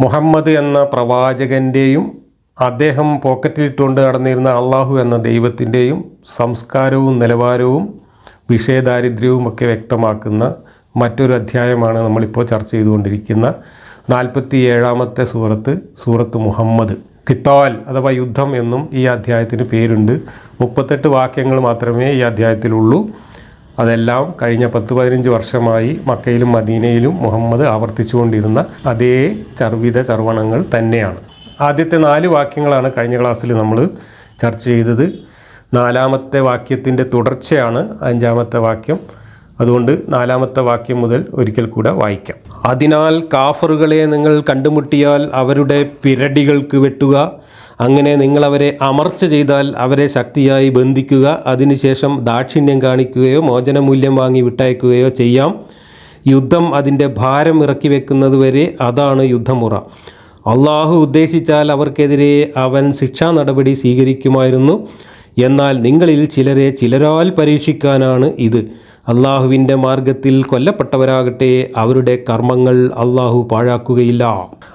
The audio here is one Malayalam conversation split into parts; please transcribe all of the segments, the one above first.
മുഹമ്മദ് എന്ന പ്രവാചകന്റെയും അദ്ദേഹം പോക്കറ്റിലിട്ടുകൊണ്ട് നടന്നിരുന്ന അള്ളാഹു എന്ന ദൈവത്തിന്റെയും സംസ്കാരവും നിലവാരവും വിഷയദാരിദ്ര്യവും ഒക്കെ വ്യക്തമാക്കുന്ന മറ്റൊരു അധ്യായമാണ് നമ്മളിപ്പോൾ ചർച്ച ചെയ്തുകൊണ്ടിരിക്കുന്ന നാൽപ്പത്തി ഏഴാമത്തെ സൂറത്ത് സൂറത്ത് മുഹമ്മദ്. കിത്താൽ അഥവാ യുദ്ധം എന്നും ഈ അധ്യായത്തിന് പേരുണ്ട്. മുപ്പത്തെട്ട് വാക്യങ്ങൾ മാത്രമേ ഈ അധ്യായത്തിലുള്ളൂ. അതെല്ലാം കഴിഞ്ഞ പത്ത് പതിനഞ്ച് വർഷമായി മക്കയിലും മദീനയിലും മുഹമ്മദ് ആവർത്തിച്ചുകൊണ്ടിരുന്ന അതേ ചർവിത ചർവണങ്ങൾ തന്നെയാണ്. ആദ്യത്തെ നാല് വാക്യങ്ങളാണ് കഴിഞ്ഞ ക്ലാസ്സിൽ നമ്മൾ ചർച്ച ചെയ്തത്. നാലാമത്തെ വാക്യത്തിന്റെ തുടർച്ചയാണ് അഞ്ചാമത്തെ വാക്യം. അതുകൊണ്ട് നാലാമത്തെ വാക്യം മുതൽ ഒരിക്കൽ കൂടെ വായിക്കാം. അതിനാൽ കാഫറുകളെ നിങ്ങൾ കണ്ടുമുട്ടിയാൽ അവരുടെ പിരടികൾക്ക് വെട്ടുക. അങ്ങനെ നിങ്ങളവരെ അമർച്ച ചെയ്താൽ അവരെ ശക്തിയായി ബന്ധിക്കുക അതിനുശേഷം ദാക്ഷിണ്യം കാണിക്കുകയോ മോചനമൂല്യം വാങ്ങി വിട്ടയക്കുകയോ ചെയ്യാം. യുദ്ധം അതിന്റെ ഭാരം ഇറക്കി വെക്കുന്നതുവരെ അതാണ് യുദ്ധമുറ. അള്ളാഹു ഉദ്ദേശിച്ചാൽ അവർക്കെതിരെ അവൻ ശിക്ഷാ നടപടി സ്വീകരിക്കുമായിരുന്നു. എന്നാൽ നിങ്ങളിൽ ചിലരെ ചിലരാൽ പരീക്ഷിക്കാനാണ് ഇത്. അള്ളാഹുവിന്റെ മാർഗത്തിൽ കൊല്ലപ്പെട്ടവരാകട്ടെ അവരുടെ കർമ്മങ്ങൾ അള്ളാഹു പാഴാക്കുകയില്ല.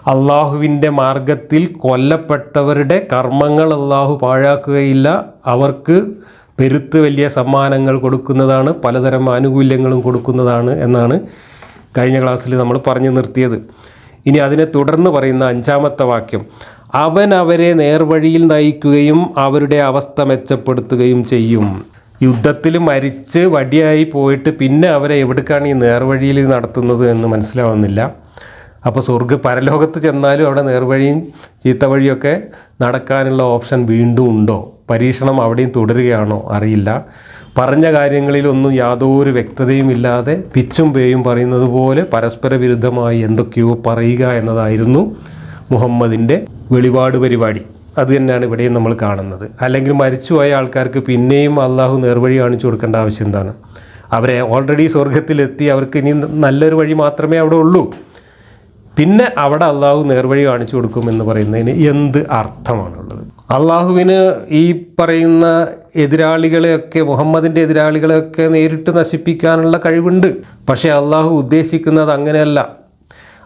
അള്ളാഹുവിന്റെ മാർഗത്തിൽ കൊല്ലപ്പെട്ടവരുടെ കർമ്മങ്ങൾ അള്ളാഹു പാഴാക്കുകയില്ല. അവർക്ക് പെരുത്ത് വലിയ സമ്മാനങ്ങൾ കൊടുക്കുന്നതാണ് പലതരം ആനുകൂല്യങ്ങളും കൊടുക്കുന്നതാണ് എന്നാണ് കഴിഞ്ഞ ക്ലാസ്സിൽ നമ്മൾ പറഞ്ഞു നിർത്തിയത്. ഇനി അതിനെ തുടർന്ന് പറയുന്ന അഞ്ചാമത്തെ വാക്യം. അവൻ അവരെ നേർവഴിയിൽ നയിക്കുകയും അവരുടെ അവസ്ഥ മെച്ചപ്പെടുത്തുകയും ചെയ്യും. യുദ്ധത്തിൽ മരിച്ച് വടിയായി പോയിട്ട് പിന്നെ അവരെ എവിടേക്കാണ് ഈ നേർവഴിയിൽ നടത്തുന്നത് എന്ന് മനസ്സിലാവുന്നില്ല. അപ്പോൾ സ്വർഗ പരലോകത്ത് ചെന്നാലും അവിടെ നേർവഴിയും ചീത്ത വഴിയൊക്കെ നടക്കാനുള്ള ഓപ്ഷൻ വീണ്ടും ഉണ്ടോ? പരീക്ഷണം അവിടെയും തുടരുകയാണോ? അറിയില്ല. പറഞ്ഞ കാര്യങ്ങളിലൊന്നും യാതൊരു വ്യക്തതയും ഇല്ലാതെ പിച്ചും പേയും പറയുന്നത് പോലെ പരസ്പര വിരുദ്ധമായി എന്തൊക്കെയോ പറയുക എന്നതായിരുന്നു മുഹമ്മദിന്റെ വെളിപാട് പരിപാടി. അത് തന്നെയാണ് ഇവിടെയും നമ്മൾ കാണുന്നത്. അല്ലെങ്കിൽ മരിച്ചുപോയ ആൾക്കാർക്ക് പിന്നെയും അള്ളാഹു നേർവഴി കാണിച്ചു കൊടുക്കേണ്ട ആവശ്യം എന്താണ്? അവരെ ഓൾറെഡി സ്വർഗത്തിലെത്തി അവർക്ക് ഇനി നല്ലൊരു വഴി മാത്രമേ അവിടെ ഉള്ളൂ. പിന്നെ അവിടെ അള്ളാഹു നേർവഴി കാണിച്ചു കൊടുക്കും എന്ന് പറയുന്നതിന് എന്ത് അർത്ഥമാണുള്ളത്? അള്ളാഹുവിന് ഈ പറയുന്ന എതിരാളികളെയൊക്കെ മുഹമ്മദിന്റെ എതിരാളികളെയൊക്കെ നേരിട്ട് നശിപ്പിക്കാനുള്ള കഴിവുണ്ട്. പക്ഷേ അള്ളാഹു ഉദ്ദേശിക്കുന്നത് അങ്ങനെയല്ല.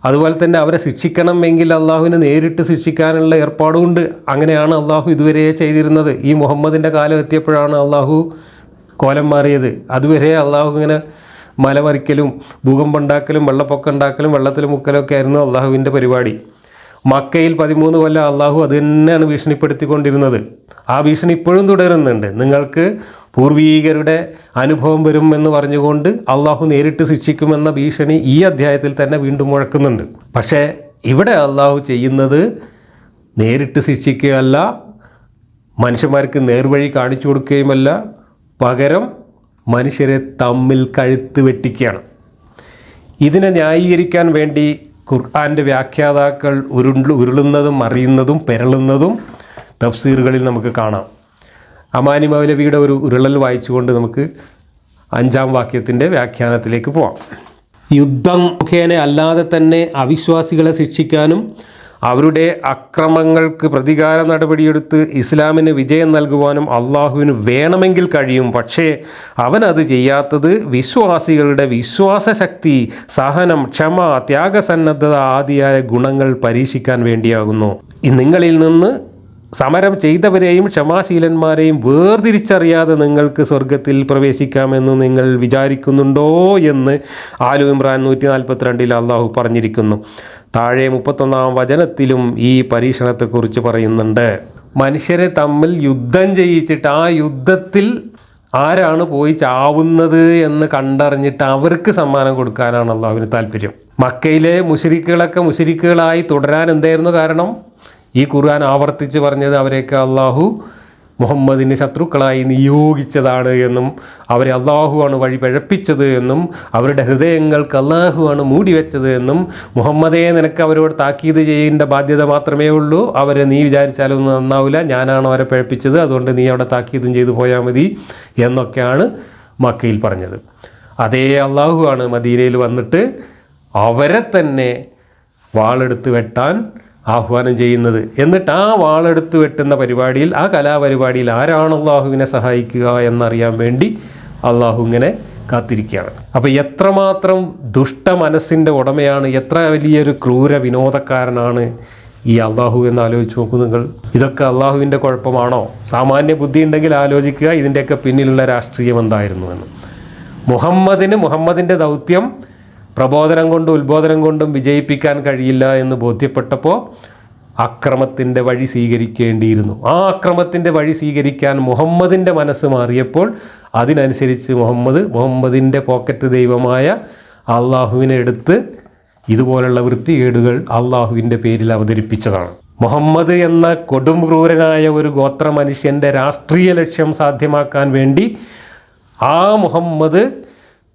അതുപോലെ തന്നെ അവരെ ശിക്ഷിക്കണമെങ്കിൽ അള്ളാഹുവിനെ നേരിട്ട് ശിക്ഷിക്കാനുള്ള ഏർപ്പാടുമുണ്ട്. അങ്ങനെയാണ് അള്ളാഹു ഇതുവരെ ചെയ്തിരുന്നത്. ഈ മുഹമ്മദിന്റെ കാലം എത്തിയപ്പോഴാണ് അള്ളാഹു കോലം മാറിയത്. അതുവരെ അള്ളാഹു ഇങ്ങനെ മലമറിക്കലും ഭൂകമ്പം ഉണ്ടാക്കലും വെള്ളപ്പൊക്കം ഉണ്ടാക്കലും വെള്ളത്തിൽ മുക്കലും ഒക്കെ ആയിരുന്നു അള്ളാഹുവിന്റെ പരിപാടി. മക്കയിൽ പതിമൂന്ന് കൊല്ലം അള്ളാഹു അത് തന്നെയാണ് ഭീഷണിപ്പെടുത്തിക്കൊണ്ടിരുന്നത്. ആ ഭീഷണി ഇപ്പോഴും തുടരുന്നുണ്ട്. നിങ്ങൾക്ക് പൂർവീകരുടെ അനുഭവം വരും എന്ന് പറഞ്ഞുകൊണ്ട് അള്ളാഹു നേരിട്ട് ശിക്ഷിക്കുമെന്ന ഭീഷണി ഈ അധ്യായത്തിൽ തന്നെ വീണ്ടും മുഴക്കുന്നുണ്ട്. പക്ഷേ ഇവിടെ അള്ളാഹു ചെയ്യുന്നത് നേരിട്ട് ശിക്ഷിക്കുകയല്ല മനുഷ്യന്മാർക്ക് നേർവഴി കാണിച്ചു കൊടുക്കുകയുമല്ല പകരം മനുഷ്യരെ തമ്മിൽ കഴുത്ത് വെട്ടിക്കുകയാണ്. ഇതിനെ ന്യായീകരിക്കാൻ വേണ്ടി ഖുർആന്റെ വ്യാഖ്യാതാക്കൾ ഉരുണ്ട് ഉരുളുന്നതും അറിയുന്നതും പെരളുന്നതും തഫ്സീറുകളിൽ നമുക്ക് കാണാം. അമാനി മൗലവിയുടെ ഒരു ഉരുളൽ വായിച്ചുകൊണ്ട് നമുക്ക് അഞ്ചാം വാക്യത്തിന്റെ വ്യാഖ്യാനത്തിലേക്ക് പോവാം. യുദ്ധം മുഖേന അല്ലാതെ തന്നെ അവിശ്വാസികളെ ശിക്ഷിക്കാനും അവരുടെ അക്രമങ്ങൾക്ക് പ്രതികാര നടപടിയെടുത്ത് ഇസ്ലാമിന് വിജയം നൽകുവാനും അള്ളാഹുവിന് വേണമെങ്കിൽ കഴിയും. പക്ഷേ അവനത് ചെയ്യാത്തത് വിശ്വാസികളുടെ വിശ്വാസശക്തി സഹനം ക്ഷമ ത്യാഗസന്നദ്ധത ആദിയായ ഗുണങ്ങൾ പരീക്ഷിക്കാൻ വേണ്ടിയാകുന്നു. നിങ്ങളിൽ നിന്ന് സമരം ചെയ്തവരെയും ക്ഷമാശീലന്മാരെയും വേർതിരിച്ചറിയാതെ നിങ്ങൾക്ക് സ്വർഗത്തിൽ പ്രവേശിക്കാമെന്ന് നിങ്ങൾ വിചാരിക്കുന്നുണ്ടോ എന്ന് ആലു ഇമ്രാൻ നൂറ്റി നാൽപ്പത്തിരണ്ടിൽ അള്ളാഹു പറഞ്ഞിരിക്കുന്നു. താഴെ മുപ്പത്തൊന്നാം വചനത്തിലും ഈ പരീക്ഷണത്തെക്കുറിച്ച് പറയുന്നുണ്ട്. മനുഷ്യരെ തമ്മിൽ യുദ്ധം ചെയ്യിച്ചിട്ട് ആ യുദ്ധത്തിൽ ആരാണ് പോയി ചാവുന്നത് എന്ന് കണ്ടറിഞ്ഞിട്ട് അവർക്ക് സമ്മാനം കൊടുക്കാനാണ് അള്ളാഹുവിന് താല്പര്യം. മക്കയിലെ മുഷരിക്കുകളൊക്കെ മുഷരിക്കുകളായി തുടരാൻ എന്തായിരുന്നു കാരണം? ഈ ഖുർആൻ ആവർത്തിച്ച് പറഞ്ഞത് അവരെയൊക്കെ അള്ളാഹു മുഹമ്മദിന് ശത്രുക്കളായി നിയോഗിച്ചതാണ് എന്നും അവരെ അള്ളാഹുവാണ് വഴി പഴപ്പിച്ചത് എന്നും അവരുടെ ഹൃദയങ്ങൾക്ക് അള്ളാഹുവാണ് മൂടിവെച്ചത് എന്നും മുഹമ്മദേ നിനക്ക് അവരോട് താക്കീത് ചെയ്യേണ്ട ബാധ്യത മാത്രമേ ഉള്ളൂ. അവരെ നീ വിചാരിച്ചാലൊന്നും നന്നാവില്ല ഞാനാണ് അവരെ പഴപ്പിച്ചത്. അതുകൊണ്ട് നീ അവിടെ താക്കീതും ചെയ്തു പോയാൽ മതി എന്നൊക്കെയാണ് മക്കയിൽ പറഞ്ഞത്. അതേ അള്ളാഹുവാണ് മദീനയിൽ വന്നിട്ട് അവരെ തന്നെ വാളെടുത്ത് വെട്ടാൻ ആഹ്വാനം ചെയ്യുന്നത്. എന്നിട്ട് ആ വാളെടുത്ത് വെട്ടുന്ന പരിപാടിയിൽ ആ കലാപരിപാടിയിൽ ആരാണ് അള്ളാഹുവിനെ സഹായിക്കുക എന്നറിയാൻ വേണ്ടി അള്ളാഹു ഇങ്ങനെ കാത്തിരിക്കുകയാണ്. അപ്പോൾ എത്രമാത്രം ദുഷ്ട മനസ്സിന്റെ ഉടമയാണ് എത്ര വലിയൊരു ക്രൂര വിനോദക്കാരനാണ് ഈ അള്ളാഹു എന്ന് ആലോചിച്ച് നോക്കൂ നിങ്ങൾ. ഇതൊക്കെ അള്ളാഹുവിന്റെ കുഴപ്പമാണോ? സാമാന്യ ബുദ്ധി ഉണ്ടെങ്കിൽ ആലോചിക്കുക ഇതിന്റെയൊക്കെ പിന്നിലുള്ള രാഷ്ട്രീയം എന്തായിരുന്നു എന്ന്. മുഹമ്മദിന് മുഹമ്മദിന്റെ ദൗത്യം പ്രബോധനം കൊണ്ടും ഉത്ബോധനം കൊണ്ടും വിജയിപ്പിക്കാൻ കഴിയില്ല എന്ന് ബോധ്യപ്പെട്ടപ്പോൾ അക്രമത്തിന്റെ വഴി സ്വീകരിക്കേണ്ടിയിരുന്നു. ആ അക്രമത്തിന്റെ വഴി സ്വീകരിക്കാൻ മുഹമ്മദിന്റെ മനസ്സ് മാറിയപ്പോൾ അതിനനുസരിച്ച് മുഹമ്മദ് മുഹമ്മദിന്റെ പോക്കറ്റ് ദൈവമായ അള്ളാഹുവിനെ എടുത്ത് ഇതുപോലുള്ള വൃത്തികേടുകൾ അള്ളാഹുവിന്റെ പേരിൽ അവതരിപ്പിച്ചതാണ്. മുഹമ്മദ് എന്ന കൊടും ക്രൂരനായ ഒരു ഗോത്ര മനുഷ്യന്റെ രാഷ്ട്രീയ ലക്ഷ്യം സാധ്യമാക്കാൻ വേണ്ടി ആ മുഹമ്മദ്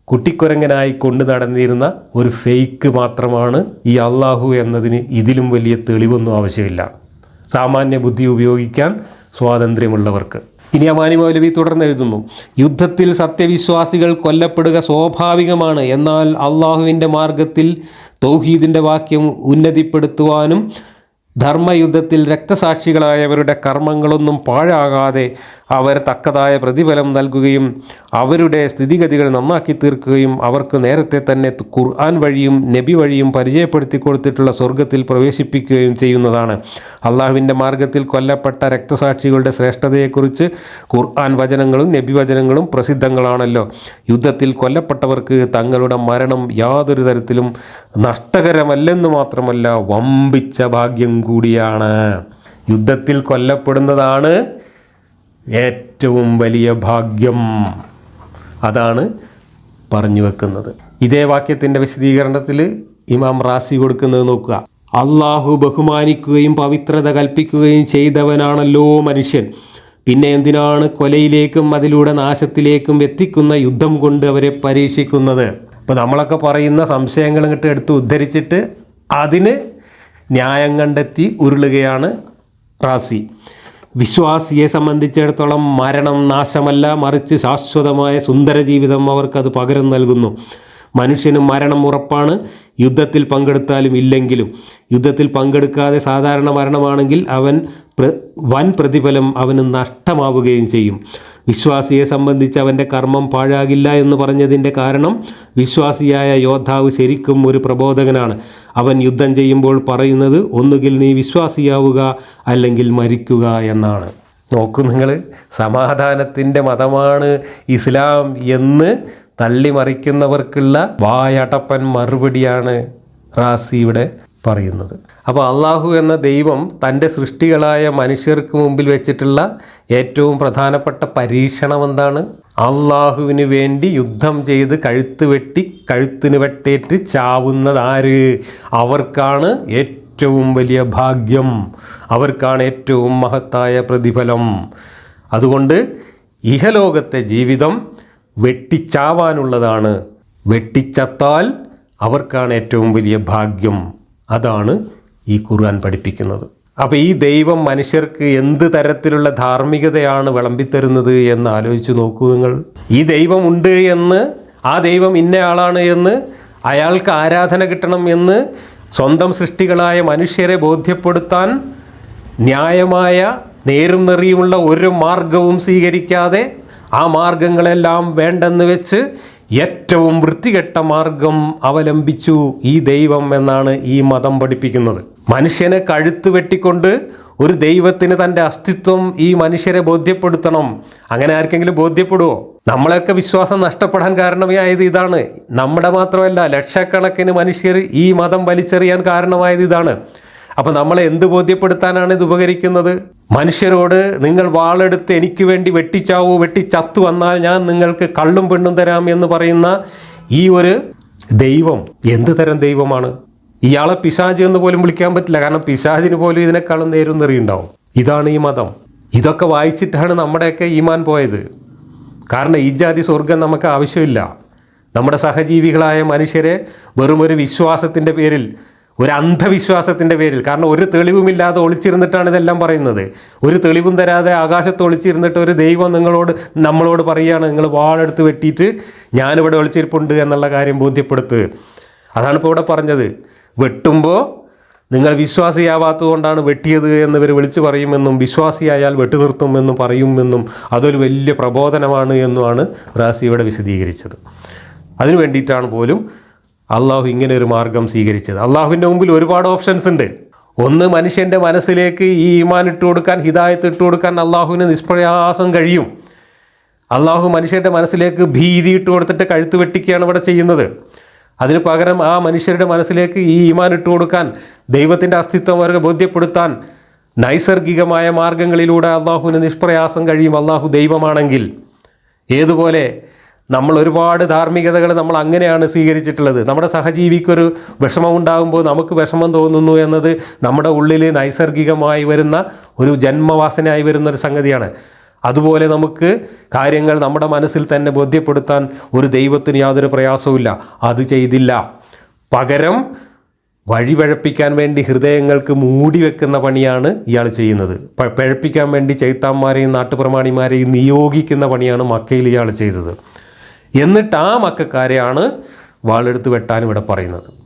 കുട്ടിക്കുരങ്ങനായി കൊണ്ടു നടന്നിരുന്ന ഒരു ഫേക്ക് മാത്രമാണ് ഈ അള്ളാഹു എന്നതിന് ഇതിലും വലിയ തെളിവൊന്നും ആവശ്യമില്ല. സാമാന്യ ബുദ്ധി ഉപയോഗിക്കാൻ സ്വാതന്ത്ര്യമുള്ളവർക്ക്. ഇനി അമാനി മൗലവി തുടർന്ന് എഴുതുന്നു. യുദ്ധത്തിൽ സത്യവിശ്വാസികൾ കൊല്ലപ്പെടുക സ്വാഭാവികമാണ്. എന്നാൽ അള്ളാഹുവിന്റെ മാർഗത്തിൽ തൗഹീദിന്റെ വാക്യം ഉന്നതിപ്പെടുത്തുവാനും ധർമ്മയുദ്ധത്തിൽ രക്തസാക്ഷികളായവരുടെ കർമ്മങ്ങളൊന്നും പാഴാകാതെ അവർ തക്കതായ പ്രതിഫലം നൽകുകയും അവരുടെ സ്ഥിതിഗതികൾ നന്നാക്കി തീർക്കുകയും അവർക്ക് നേരത്തെ തന്നെ ഖുർആൻ വഴിയും നബി വഴിയും പരിചയപ്പെടുത്തി കൊടുത്തിട്ടുള്ള സ്വർഗത്തിൽ പ്രവേശിപ്പിക്കുകയും ചെയ്യുന്നതാണ്. അള്ളാഹുവിന്റെ മാർഗത്തിൽ കൊല്ലപ്പെട്ട രക്തസാക്ഷികളുടെ ശ്രേഷ്ഠതയെക്കുറിച്ച് ഖുർആൻ വചനങ്ങളും നബി വചനങ്ങളും പ്രസിദ്ധങ്ങളാണല്ലോ. യുദ്ധത്തിൽ കൊല്ലപ്പെട്ടവർക്ക് തങ്ങളുടെ മരണം യാതൊരു തരത്തിലും നഷ്ടകരമല്ലെന്ന് മാത്രമല്ല വമ്പിച്ച ഭാഗ്യം കൂടിയാണ്. യുദ്ധത്തിൽ കൊല്ലപ്പെടുന്നതാണ് ഏറ്റവും വലിയ ഭാഗ്യം അതാണ് പറഞ്ഞു വെക്കുന്നത്. ഇതേ വാക്യത്തിന്റെ വിശദീകരണത്തിൽ ഇമാം റാസി കൊടുക്കുന്നത് നോക്കുക. അള്ളാഹു ബഹുമാനിക്കുകയും പവിത്രത കൽപ്പിക്കുകയും ചെയ്തവനാണല്ലോ മനുഷ്യൻ. പിന്നെ എന്തിനാണ് കൊലയിലേക്കും അതിലൂടെ നാശത്തിലേക്കും എത്തിക്കുന്ന യുദ്ധം കൊണ്ട് അവരെ പരീക്ഷിക്കുന്നത്? അപ്പോൾ നമ്മളൊക്കെ പറയുന്ന സംശയങ്ങൾ ഇങ്ങോട്ട് എടുത്ത് ഉദ്ധരിച്ചിട്ട് അതിന് ന്യായം കണ്ടെത്തി ഉരുളുകയാണ് റാസി. വിശ്വാസിയെ സംബന്ധിച്ചിടത്തോളം മരണം നാശമല്ല മറിച്ച് ശാശ്വതമായ സുന്ദര ജീവിതം അവർക്കത് പകരം നൽകുന്നു. മനുഷ്യന് മരണം ഉറപ്പാണ്. യുദ്ധത്തിൽ പങ്കെടുത്താലും ഇല്ലെങ്കിലും. യുദ്ധത്തിൽ പങ്കെടുക്കാതെ സാധാരണ മരണമാണെങ്കിൽ അവൻ വൻ പ്രതിഫലം അവന് നഷ്ടമാവുകയും ചെയ്യും. വിശ്വാസിയെ സംബന്ധിച്ച് അവന്റെ കർമ്മം പാഴാകില്ല എന്ന് പറഞ്ഞതിന്റെ കാരണം വിശ്വാസിയായ യോദ്ധാവ് ശരിക്കും ഒരു പ്രബോധകനാണ്. അവൻ യുദ്ധം ചെയ്യുമ്പോൾ പറയുന്നത് ഒന്നുകിൽ നീ വിശ്വാസിയാവുക അല്ലെങ്കിൽ മരിക്കുക എന്നാണ്. നോക്കൂ നിങ്ങൾ സമാധാനത്തിന്റെ മതമാണ് ഇസ്ലാം എന്ന് തള്ളിമറിക്കുന്നവർക്കുള്ള വായടപ്പൻ മറുപടിയാണ് റാസിയുടെ പറയുന്നത്. അപ്പോൾ അള്ളാഹു എന്ന ദൈവം തന്റെ സൃഷ്ടികളായ മനുഷ്യർക്ക് മുമ്പിൽ വെച്ചിട്ടുള്ള ഏറ്റവും പ്രധാനപ്പെട്ട പരീക്ഷണം എന്താണ്? അള്ളാഹുവിന് വേണ്ടി യുദ്ധം ചെയ്ത് കഴുത്ത് വെട്ടി കഴുത്തിന് വെട്ടേറ്റ് ചാവുന്നത് ആര്? അവർക്കാണ് ഏറ്റവും വലിയ ഭാഗ്യം. അവർക്കാണ് ഏറ്റവും മഹത്തായ പ്രതിഫലം. അതുകൊണ്ട് ഇഹലോകത്തെ ജീവിതം വെട്ടിച്ചാവാനുള്ളതാണ്. വെട്ടിച്ചത്താൽ അവർക്കാണ് ഏറ്റവും വലിയ ഭാഗ്യം. അതാണ് ഈ ഖുർആൻ പഠിപ്പിക്കുന്നത്. അപ്പോൾ ഈ ദൈവം മനുഷ്യർക്ക് എന്ത് തരത്തിലുള്ള ധാർമ്മികതയാണ് വിളമ്പിത്തരുന്നത് എന്ന് ആലോചിച്ച് നോക്കൂ നിങ്ങൾ. ഈ ദൈവമുണ്ട് എന്ന് ആ ദൈവം ഇന്ന ആളാണ് എന്ന് അയാൾക്ക് ആരാധന കിട്ടണം എന്ന് സ്വന്തം സൃഷ്ടികളായ മനുഷ്യരെ ബോധ്യപ്പെടുത്താൻ ന്യായമായ നേരും നെറിയുമുള്ള ഒരു മാർഗവും സ്വീകരിക്കാതെ ആ മാർഗങ്ങളെല്ലാം വേണ്ടെന്ന് വെച്ച് ഏറ്റവും വൃത്തികെട്ട മാർഗം അവലംബിച്ചു ഈ ദൈവം എന്നാണ് ഈ മതം പഠിപ്പിക്കുന്നത്. മനുഷ്യനെ കഴുത്ത് വെട്ടിക്കൊണ്ട് ഒരു ദൈവത്തിന് തന്റെ അസ്തിത്വം ഈ മനുഷ്യരെ ബോധ്യപ്പെടുത്തണം. അങ്ങനെ ആർക്കെങ്കിലും ബോധ്യപ്പെടുമോ നമ്മളെയൊക്കെ വിശ്വാസം നഷ്ടപ്പെടാൻ കാരണമായത് ഇതാണ്. നമ്മുടെ മാത്രമല്ല ലക്ഷക്കണക്കിന് മനുഷ്യർ ഈ മതം വലിച്ചെറിയാൻ കാരണമായത് ഇതാണ്. അപ്പോൾ നമ്മളെ എന്ത് ബോധ്യപ്പെടുത്താനാണ് ഇത് ഉപകരിക്കുന്നത്? മനുഷ്യരോട് നിങ്ങൾ വാളെടുത്ത് എനിക്ക് വേണ്ടി വെട്ടിച്ചാവൂ വെട്ടിച്ചത്തു വന്നാൽ ഞാൻ നിങ്ങൾക്ക് കള്ളും പെണ്ണും തരാം എന്ന് പറയുന്ന ഈ ഒരു ദൈവം എന്ത് തരം ദൈവമാണ്? ഇയാളെ പിശാജ് എന്ന് പോലും വിളിക്കാൻ പറ്റില്ല. കാരണം പിശാജിന് പോലും ഇതിനേക്കാളും നേരും നിറിയുണ്ടാവും. ഇതാണ് ഈ മതം. ഇതൊക്കെ വായിച്ചിട്ടാണ് നമ്മുടെയൊക്കെ ഈമാൻ പോയത്. കാരണം ഈ ജാതി സ്വർഗം നമുക്ക് ആവശ്യമില്ല. നമ്മുടെ സഹജീവികളായ മനുഷ്യരെ വെറും ഒരു വിശ്വാസത്തിന്റെ പേരിൽ ഒരു അന്ധവിശ്വാസത്തിന്റെ പേരിൽ. കാരണം ഒരു തെളിവുമില്ലാതെ ഒളിച്ചിരുന്നിട്ടാണ് ഇതെല്ലാം പറയുന്നത്. ഒരു തെളിവും തരാതെ ആകാശത്ത് ഒളിച്ചിരുന്നിട്ട് ഒരു ദൈവം നിങ്ങളോട് നമ്മളോട് പറയുകയാണ് നിങ്ങൾ വാളെടുത്ത് വെട്ടിയിട്ട് ഞാനിവിടെ ഒളിച്ചിരിപ്പുണ്ട് എന്നുള്ള കാര്യം ബോധ്യപ്പെടുത്തുക അതാണ് ഇപ്പോൾ ഇവിടെ പറഞ്ഞത്. വെട്ടുമ്പോൾ നിങ്ങൾ വിശ്വാസിയാവാത്തതുകൊണ്ടാണ് വെട്ടിയത് എന്നിവർ വിളിച്ചു പറയുമെന്നും വിശ്വാസിയായാൽ വെട്ടുനിർത്തുമെന്നും പറയുമെന്നും അതൊരു വലിയ പ്രബോധനമാണ് എന്നുമാണ് റാസി ഇവിടെ വിശദീകരിച്ചത്. അതിനു വേണ്ടിയിട്ടാണ് പോലും അള്ളാഹു ഇങ്ങനെ ഒരു മാർഗം സ്വീകരിച്ചത്. അള്ളാഹുവിന്റെ മുമ്പിൽ ഒരുപാട് ഓപ്ഷൻസ് ഉണ്ട്. ഒന്ന് മനുഷ്യന്റെ മനസ്സിലേക്ക് ഈ ഈമാൻ ഇട്ട് കൊടുക്കാൻ ഹിദായത്ത് ഇട്ട് കൊടുക്കാൻ അള്ളാഹുവിന് നിഷ്പ്രയാസം കഴിയും. അള്ളാഹു മനുഷ്യന്റെ മനസ്സിലേക്ക് ഭീതി ഇട്ട് കൊടുത്തിട്ട് കഴുത്ത് വെട്ടിക്കുകയാണ് ഇവിടെ ചെയ്യുന്നത്. അതിന് പകരം ആ മനുഷ്യരുടെ മനസ്സിലേക്ക് ഈ ഈമാൻ ഇട്ട് കൊടുക്കാൻ ദൈവത്തിന്റെ അസ്തിത്വം അവരെ ബോധ്യപ്പെടുത്താൻ നൈസർഗികമായ മാർഗങ്ങളിലൂടെ അള്ളാഹുവിന് നിഷ്പ്രയാസം കഴിയും. അള്ളാഹു ദൈവമാണെങ്കിൽ. ഏതുപോലെ നമ്മൾ ഒരുപാട് ധാർമ്മികതകൾ നമ്മൾ അങ്ങനെയാണ് സ്വീകരിച്ചിട്ടുള്ളത്. നമ്മുടെ സഹജീവിക്കൊരു വിഷമം ഉണ്ടാകുമ്പോൾ നമുക്ക് വിഷമം തോന്നുന്നു എന്നത് നമ്മുടെ ഉള്ളിൽ നൈസർഗികമായി വരുന്ന ഒരു ജന്മവാസനയായി വരുന്ന ഒരു സംഗതിയാണ്. അതുപോലെ നമുക്ക് കാര്യങ്ങൾ നമ്മുടെ മനസ്സിൽ തന്നെ ബോധ്യപ്പെടുത്താൻ ഒരു ദൈവത്തിന് യാതൊരു പ്രയാസവുമില്ല. അത് ചെയ്തില്ല. പകരം വഴിപഴപ്പിക്കാൻ വേണ്ടി ഹൃദയങ്ങൾക്ക് മൂടി വെക്കുന്ന പണിയാണ് ഇയാൾ ചെയ്യുന്നത്. പഴപ്പിക്കാൻ വേണ്ടി ചൈത്താന്മാരെയും നാട്ടുപ്രമാണിമാരെയും നിയോഗിക്കുന്ന പണിയാണ് മക്കയിൽ ഇയാൾ ചെയ്തത്. എന്നിട്ട് ആ മക്കാരെയാണ് വാളെടുത്ത് വെട്ടാൻ ഇവിടെ പറയുന്നത്.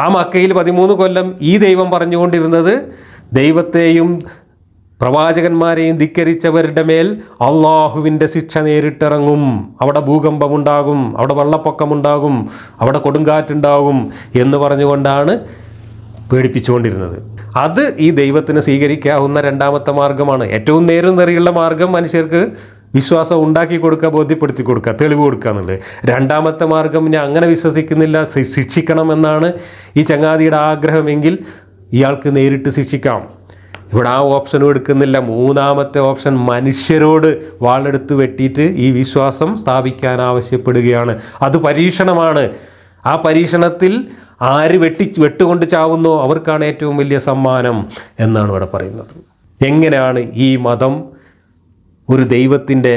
ആ മക്കയിൽ പതിമൂന്ന് കൊല്ലം ഈ ദൈവം പറഞ്ഞുകൊണ്ടിരുന്നത് ദൈവത്തെയും പ്രവാചകന്മാരെയും ധിക്കരിച്ചവരുടെ മേൽ അള്ളാഹുവിന്റെ ശിക്ഷ നേരിട്ടിറങ്ങും. അവിടെ ഭൂകമ്പമുണ്ടാകും അവിടെ വെള്ളപ്പൊക്കമുണ്ടാകും അവിടെ കൊടുങ്കാറ്റുണ്ടാകും എന്ന് പറഞ്ഞുകൊണ്ടാണ് പേടിപ്പിച്ചുകൊണ്ടിരുന്നത്. അത് ഈ ദൈവത്തിന് സ്വീകരിക്കാവുന്ന രണ്ടാമത്തെ മാർഗമാണ്. ഏറ്റവും നേരും നിറയുള്ള മാർഗം മനുഷ്യർക്ക് വിശ്വാസം ഉണ്ടാക്കി കൊടുക്കുക ബോധ്യപ്പെടുത്തി കൊടുക്കുക തെളിവ് കൊടുക്കുക എന്നുള്ളത്. രണ്ടാമത്തെ മാർഗം ഞാൻ അങ്ങനെ വിശ്വസിക്കുന്നില്ല ശിക്ഷിക്കണം എന്നാണ് ഈ ചങ്ങാതിയുടെ ആഗ്രഹമെങ്കിൽ ഇയാൾക്ക് നേരിട്ട് ശിക്ഷിക്കാം. ഇവിടെ ആ ഓപ്ഷനും എടുക്കുന്നില്ല. മൂന്നാമത്തെ ഓപ്ഷൻ മനുഷ്യരോട് വാളെടുത്ത് വെട്ടിയിട്ട് ഈ വിശ്വാസം സ്ഥാപിക്കാൻ ആവശ്യപ്പെടുകയാണ്. അത് പരീക്ഷണമാണ്. ആ പരീക്ഷണത്തിൽ ആര് വെട്ടി വെട്ടുകൊണ്ട് ചാവുന്നോ അവർക്കാണ് ഏറ്റവും വലിയ സമ്മാനം എന്നാണ് ഇവിടെ പറയുന്നത്. എങ്ങനെയാണ് ഈ മതം ഒരു ദൈവത്തിന്റെ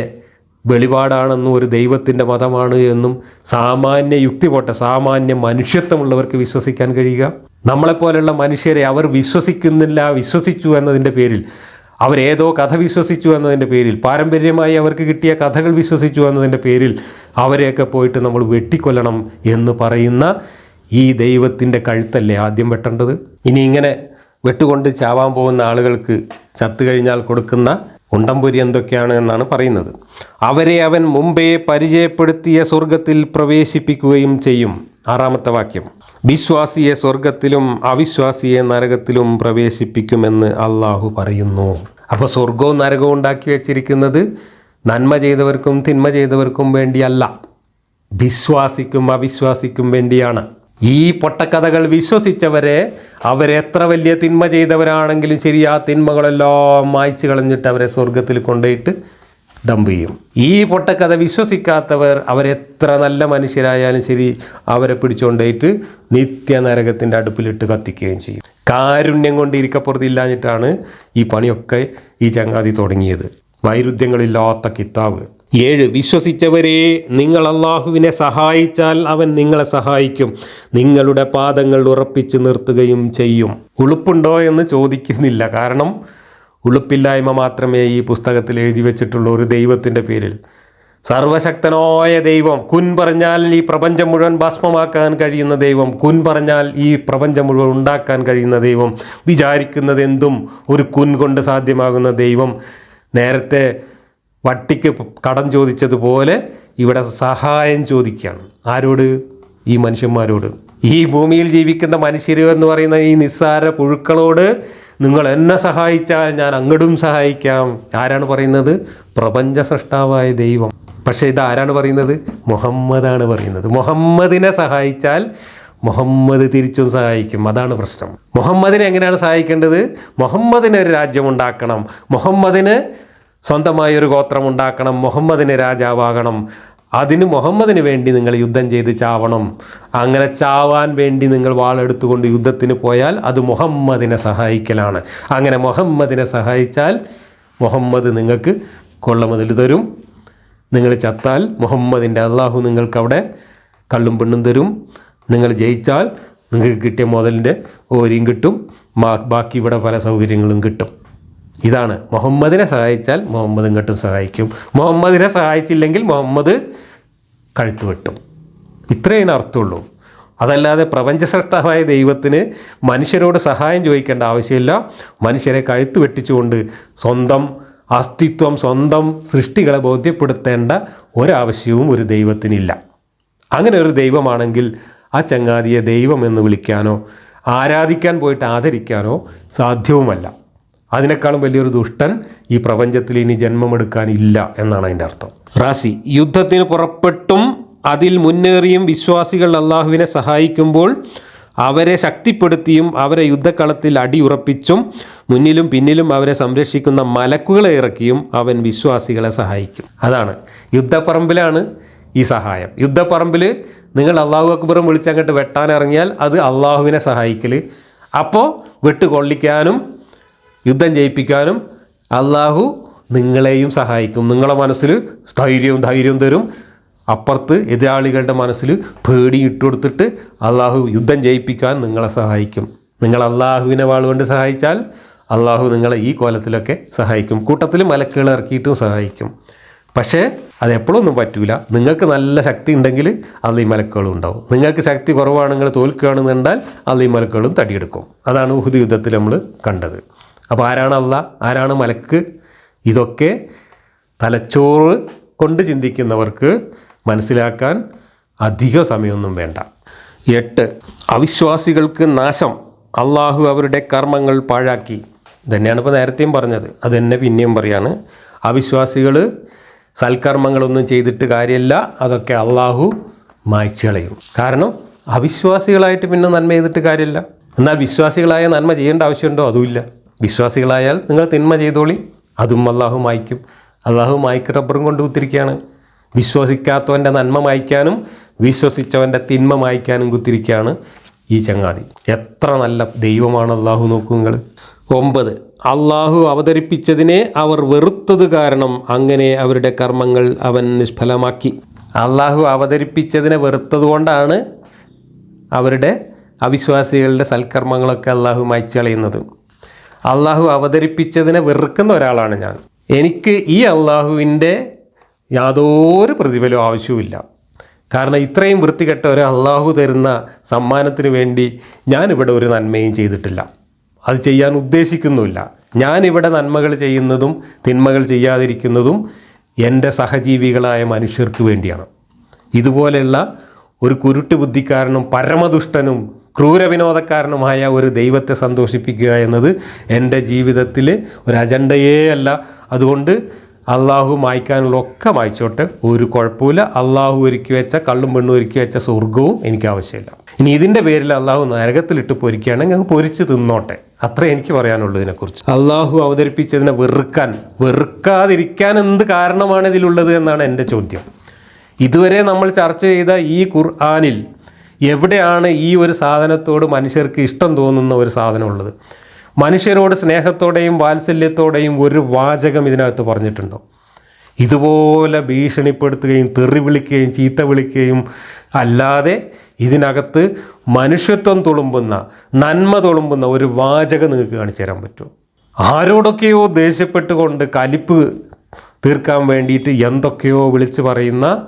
വെളിപാടാണെന്നും ഒരു ദൈവത്തിന്റെ മതമാണ് എന്നും സാമാന്യ യുക്തി പോട്ടെ സാമാന്യ മനുഷ്യത്വമുള്ളവർക്ക് വിശ്വസിക്കാൻ കഴിയുക. നമ്മളെപ്പോലെയുള്ള മനുഷ്യരെ അവർ വിശ്വസിക്കുന്നില്ല വിശ്വസിച്ചു എന്നതിന്റെ പേരിൽ അവരേതോ കഥ വിശ്വസിച്ചു എന്നതിന്റെ പേരിൽ പാരമ്പര്യമായി അവർക്ക് കിട്ടിയ കഥകൾ വിശ്വസിച്ചു എന്നതിന്റെ പേരിൽ അവരെയൊക്കെ പോയിട്ട് നമ്മൾ വെട്ടിക്കൊല്ലണം എന്ന് പറയുന്ന ഈ ദൈവത്തിന്റെ കഴുത്തല്ലേ ആദ്യം വെട്ടേണ്ടത്? ഇനി ഇങ്ങനെ വെട്ടുകൊണ്ട് ചാവാൻ പോകുന്ന ആളുകൾക്ക് ചത്തു കഴിഞ്ഞാൽ കൊടുക്കുന്ന ഉണ്ടംപൊരി എന്തൊക്കെയാണ് എന്നാണ് പറയുന്നത്. അവരെ അവൻ മുമ്പേ പരിചയപ്പെടുത്തിയ സ്വർഗത്തിൽ പ്രവേശിപ്പിക്കുകയും ചെയ്യും. ആറാമത്തെ വാക്യം. വിശ്വാസിയെ സ്വർഗത്തിലും അവിശ്വാസിയെ നരകത്തിലും പ്രവേശിപ്പിക്കുമെന്ന് അള്ളാഹു പറയുന്നു. അപ്പോൾ സ്വർഗവും നരകവും ഉണ്ടാക്കി വെച്ചിരിക്കുന്നത് നന്മ ചെയ്തവർക്കും തിന്മ ചെയ്തവർക്കും വേണ്ടിയല്ല. വിശ്വാസിക്കും അവിശ്വാസിക്കും വേണ്ടിയാണ്. ഈ പൊട്ടക്കഥകൾ വിശ്വസിച്ചവരെ അവരെത്ര വലിയ തിന്മ ചെയ്തവരാണെങ്കിലും ശരി ആ തിന്മകളെല്ലാം മായ്ച്ചു കളഞ്ഞിട്ട് അവരെ സ്വർഗത്തിൽ കൊണ്ടുപോയിട്ട് ഡംപ് ചെയ്യും. ഈ പൊട്ടക്കഥ വിശ്വസിക്കാത്തവർ അവരെത്ര നല്ല മനുഷ്യരായാലും ശരി അവരെ പിടിച്ചുകൊണ്ടുപോയിട്ട് നിത്യനരകത്തിന്റെ അടുപ്പിലിട്ട് കത്തിക്കുകയും ചെയ്യും. കാരുണ്യം കൊണ്ട് ഇരിക്കപ്പുറത്തില്ലാഞ്ഞിട്ടാണ് ഈ പണിയൊക്കെ ഈ ചങ്ങാതി തുടങ്ങിയത്. വൈരുദ്ധ്യങ്ങളില്ലാത്ത കിതാബ് ഏഴ് വിശ്വസിച്ചവരെ നിങ്ങൾ അള്ളാഹുവിനെ സഹായിച്ചാൽ അവൻ നിങ്ങളെ സഹായിക്കും. നിങ്ങളുടെ പാദങ്ങൾ ഉറപ്പിച്ചു നിർത്തുകയും ചെയ്യും. ഉളുപ്പുണ്ടോ എന്ന് ചോദിക്കുന്നില്ല. കാരണം ഉളുപ്പില്ലായ്മ മാത്രമേ ഈ പുസ്തകത്തിൽ എഴുതി വെച്ചിട്ടുള്ളൂ ഒരു ദൈവത്തിന്റെ പേരിൽ. സർവശക്തനായ ദൈവം കുൻ പറഞ്ഞാൽ ഈ പ്രപഞ്ചം മുഴുവൻ ഭസ്മമാക്കാൻ കഴിയുന്ന ദൈവം കുൻ പറഞ്ഞാൽ ഈ പ്രപഞ്ചം മുഴുവൻ ഉണ്ടാക്കാൻ കഴിയുന്ന ദൈവം. വിചാരിക്കുന്നത് എന്തും ഒരു കുൻ കൊണ്ട് സാധ്യമാകുന്ന ദൈവം. നേരത്തെ വട്ടിക്ക് കടം ചോദിച്ചതുപോലെ ഇവിടെ സഹായം ചോദിക്കുകയാണ്. ആരോട്? ഈ മനുഷ്യന്മാരോട്. ഈ ഭൂമിയിൽ ജീവിക്കുന്ന മനുഷ്യർ എന്ന് പറയുന്ന ഈ നിസ്സാര പുഴുക്കളോട് നിങ്ങൾ എന്നെ സഹായിച്ചാൽ ഞാൻ അങ്ങടും സഹായിക്കാം. ആരാണ് പറയുന്നത്? പ്രപഞ്ച സൃഷ്ടാവായ ദൈവം. പക്ഷേ ഇത് ആരാണ് പറയുന്നത്? മുഹമ്മദാണ് പറയുന്നത്. മുഹമ്മദിനെ സഹായിച്ചാൽ മുഹമ്മദ് തിരിച്ചും സഹായിക്കും. അതാണ് പ്രശ്നം. മുഹമ്മദിനെ എങ്ങനെയാണ് സഹായിക്കേണ്ടത്? മുഹമ്മദിന് ഒരു രാജ്യം ഉണ്ടാക്കണം. മുഹമ്മദിന് സ്വന്തമായി ഒരു ഗോത്രം ഉണ്ടാക്കണം മുഹമ്മദിന് രാജാവാകണം. അതിന് മുഹമ്മദിന് വേണ്ടി നിങ്ങൾ യുദ്ധം ചെയ്ത് ചാവണം. അങ്ങനെ ചാവാൻ വേണ്ടി നിങ്ങൾ വാളെടുത്തുകൊണ്ട് യുദ്ധത്തിന് പോയാൽ അത് മുഹമ്മദിനെ സഹായിക്കലാണ്. അങ്ങനെ മുഹമ്മദിനെ സഹായിച്ചാൽ മുഹമ്മദ് നിങ്ങൾക്ക് കൊള്ളമുതൽ തരും. നിങ്ങൾ ചത്താൽ മുഹമ്മദിന്റെ അള്ളാഹു നിങ്ങൾക്കവിടെ കള്ളും പെണ്ണും തരും. നിങ്ങൾ ജയിച്ചാൽ നിങ്ങൾക്ക് കിട്ടിയ മുതലിന്റെ ഓരിയും കിട്ടും. ബാക്കി ഇവിടെ പല സൗകര്യങ്ങളും കിട്ടും. ഇതാണ്. മുഹമ്മദിനെ സഹായിച്ചാൽ മുഹമ്മദ് ഇങ്ങോട്ടും സഹായിക്കും. മുഹമ്മദിനെ സഹായിച്ചില്ലെങ്കിൽ മുഹമ്മദ് കഴുത്ത് വെട്ടും ഇത്രയും അർത്ഥമുള്ളൂ. അതല്ലാതെ പ്രപഞ്ചസൃഷ്ടമായ ദൈവത്തിന് മനുഷ്യരോട് സഹായം ചോദിക്കേണ്ട ആവശ്യമില്ല. മനുഷ്യരെ കഴുത്ത് വെട്ടിച്ചുകൊണ്ട് സ്വന്തം അസ്തിത്വം സ്വന്തം സൃഷ്ടികളെ ബോധ്യപ്പെടുത്തേണ്ട ഒരാവശ്യവും ഒരു ദൈവത്തിനില്ല. അങ്ങനെ ഒരു ദൈവമാണെങ്കിൽ ആ ചങ്ങാതിയെ ദൈവം എന്ന് വിളിക്കാനോ ആരാധിക്കാൻ പോയിട്ട് ആദരിക്കാനോ സാധ്യവുമല്ല. അതിനേക്കാളും വലിയൊരു ദുഷ്ടൻ ഈ പ്രപഞ്ചത്തിൽ ഇനി ജന്മമെടുക്കാനില്ല എന്നാണ് അതിന്റെ അർത്ഥം. റാസി യുദ്ധത്തിന് പുറപ്പെട്ടും അതിൽ മുന്നേറിയും വിശ്വാസികൾ അള്ളാഹുവിനെ സഹായിക്കുമ്പോൾ അവരെ ശക്തിപ്പെടുത്തിയും അവരെ യുദ്ധക്കളത്തിൽ അടിയുറപ്പിച്ചും മുന്നിലും പിന്നിലും അവരെ സംരക്ഷിക്കുന്ന മലക്കുകളെ ഇറക്കിയും അവൻ വിശ്വാസികളെ സഹായിക്കും. അതാണ് യുദ്ധപ്പറമ്പിലാണ് ഈ സഹായം. യുദ്ധപ്പറമ്പിൽ നിങ്ങൾ അള്ളാഹു അക്ബറും വിളിച്ചങ്ങോട്ട് വെട്ടാനിറങ്ങിയാൽ അത് അള്ളാഹുവിനെ സഹായിക്കൽ അപ്പോൾ വെട്ട് കൊള്ളിക്കാനും യുദ്ധം ജയിപ്പിക്കാനും അള്ളാഹു നിങ്ങളെയും സഹായിക്കും. നിങ്ങളെ മനസ്സിൽ സ്ഥൈര്യവും ധൈര്യവും തരും. അപ്പുറത്ത് എതിരാളികളുടെ മനസ്സിൽ പേടി ഇട്ടുകൊടുത്തിട്ട് അള്ളാഹു യുദ്ധം ജയിപ്പിക്കാൻ നിങ്ങളെ സഹായിക്കും. നിങ്ങൾ അള്ളാഹുവിനെ വാളുകൊണ്ട് സഹായിച്ചാൽ അള്ളാഹു നിങ്ങളെ ഈ കോലത്തിലൊക്കെ സഹായിക്കും. കൂട്ടത്തിൽ മലക്കുകൾ ഇറക്കിയിട്ടും സഹായിക്കും. പക്ഷേ അത് എപ്പോഴൊന്നും പറ്റൂല. നിങ്ങൾക്ക് നല്ല ശക്തി ഉണ്ടെങ്കിൽ അത് ഈ മലക്കുകളും ഉണ്ടാവും. നിങ്ങൾക്ക് ശക്തി കുറവാണെങ്കിൽ തോൽക്കുകയാണെന്നുണ്ടാൽ അത് ഈ മലക്കുകളും തടിയെടുക്കും. അതാണ് ഉഹുദ് യുദ്ധത്തിൽ നമ്മൾ കണ്ടത്. അപ്പോൾ ആരാണ് അല്ല ആരാണ് മലക്ക്? ഇതൊക്കെ തലച്ചോറ് കൊണ്ട് ചിന്തിക്കുന്നവർക്ക് മനസ്സിലാക്കാൻ അധിക സമയമൊന്നും വേണ്ട. എട്ട് അവിശ്വാസികൾക്ക് നാശം. അള്ളാഹു അവരുടെ കർമ്മങ്ങൾ പാഴാക്കി. ഇതന്നെയാണ് ഇപ്പോൾ നേരത്തെയും പറഞ്ഞത്. അത് തന്നെ പിന്നെയും പറയാണ്. അവിശ്വാസികൾ സൽക്കർമ്മങ്ങളൊന്നും ചെയ്തിട്ട് കാര്യമില്ല അതൊക്കെ അള്ളാഹു മായ്ച്ചു കളയും. കാരണം അവിശ്വാസികളായിട്ട് പിന്നെ നന്മ ചെയ്തിട്ട് കാര്യമില്ല എന്നാൽ വിശ്വാസികളായ നന്മ ചെയ്യേണ്ട ആവശ്യമുണ്ടോ? അതുമില്ല. വിശ്വാസികളായാൽ നിങ്ങൾ തിന്മ ചെയ്തോളി. അതും അള്ളാഹു മായ്ക്കും. അള്ളാഹു മായ്ക്ക് റബ്ബറും കൊണ്ട് കുത്തിരിക്കുകയാണ്. വിശ്വസിക്കാത്തവന്റെ നന്മ മായ്ക്കാനും വിശ്വസിച്ചവന്റെ തിന്മ മായ്ക്കാനും കുത്തിരിക്കുകയാണ് ഈ ചങ്ങാതി. എത്ര നല്ല ദൈവമാണ് അള്ളാഹു നോക്കൂ നിങ്ങൾ. ഒമ്പത് അള്ളാഹു അവതരിപ്പിച്ചതിനെ അവർ വെറുത്തത് കാരണം അങ്ങനെ അവരുടെ കർമ്മങ്ങൾ അവൻ നിഷ്ഫലമാക്കി. അള്ളാഹു അവതരിപ്പിച്ചതിനെ വെറുത്തത് കൊണ്ടാണ് അവരുടെ അവിശ്വാസികളുടെ സൽക്കർമ്മങ്ങളൊക്കെ അള്ളാഹു മായ്ച്ചു കളയുന്നത്. അള്ളാഹു അവതരിപ്പിച്ചതിനെ വെറുക്കുന്ന ഒരാളാണ് ഞാൻ. എനിക്ക് ഈ അള്ളാഹുവിന്റെ യാതൊരു പ്രതിഫലവും ആവശ്യവുമില്ല. കാരണം ഇത്രയും വൃത്തികെട്ട ഒരു അള്ളാഹു തരുന്ന സമ്മാനത്തിന് വേണ്ടി ഞാനിവിടെ ഒരു നന്മയും ചെയ്തിട്ടില്ല. അത് ചെയ്യാൻ ഉദ്ദേശിക്കുന്നുമില്ല. ഞാനിവിടെ നന്മകൾ ചെയ്യുന്നതും തിന്മകൾ ചെയ്യാതിരിക്കുന്നതും എന്റെ സഹജീവികളായ മനുഷ്യർക്ക് വേണ്ടിയാണ്. ഇതുപോലെയുള്ള ഒരു കുരുട്ട് ബുദ്ധിക്കാരനും പരമദുഷ്ടനും ക്രൂരവിനോദക്കാരനുമായ ഒരു ദൈവത്തെ സന്തോഷിപ്പിക്കുക എന്നത് എന്റെ ജീവിതത്തിൽ ഒരു അജണ്ടയേ അല്ല. അതുകൊണ്ട് അള്ളാഹു മായ്ക്കാനുള്ള ഒക്കെ മായ്ച്ചോട്ടെ. ഒരു കുഴപ്പമില്ല അള്ളാഹു ഒരുക്കി വെച്ച കള്ളും പെണ്ണും ഒരുക്കി വെച്ച സ്വർഗവും എനിക്ക് ആവശ്യമില്ല. ഇനി ഇതിന്റെ പേരിൽ അള്ളാഹു നരകത്തിലിട്ട് പൊരിക്കുകയാണെങ്കിൽ അങ്ങ് പൊരിച്ച് തിന്നോട്ടെ. അത്രേ എനിക്ക് പറയാനുള്ളൂ ഇതിനെക്കുറിച്ച്. അള്ളാഹു അവതരിപ്പിച്ചതിനെ വെറുക്കാൻ വെറുക്കാതിരിക്കാൻ എന്ത് കാരണമാണ് ഇതിലുള്ളത് എന്നാണ് എന്റെ ചോദ്യം. ഇതുവരെ നമ്മൾ ചർച്ച ചെയ്ത ഈ ഖുർആാനിൽ എവിടെയാണ് ഈ ഒരു സാധനത്തോട് മനുഷ്യർക്ക് ഇഷ്ടം തോന്നുന്ന ഒരു സാധനമുള്ളത്? മനുഷ്യരോട് സ്നേഹത്തോടെയും വാത്സല്യത്തോടെയും ഒരു വാചകം ഇതിനകത്ത് പറഞ്ഞിട്ടുണ്ടോ? ഇതുപോലെ ഭീഷണിപ്പെടുത്തുകയും തെറി വിളിക്കുകയും ചീത്ത വിളിക്കുകയും അല്ലാതെ ഇതിനകത്ത് മനുഷ്യത്വം തുളുമ്പുന്ന നന്മ തുളുമ്പുന്ന ഒരു വാചകം നിങ്ങൾക്ക് കാണിച്ചു തരാൻ പറ്റുമോ? ആരോടൊക്കെയോ ദേഷ്യപ്പെട്ടുകൊണ്ട് കലിപ്പ് തീർക്കാൻ വേണ്ടിയിട്ട് എന്തൊക്കെയോ വിളിച്ചു പറയുന്ന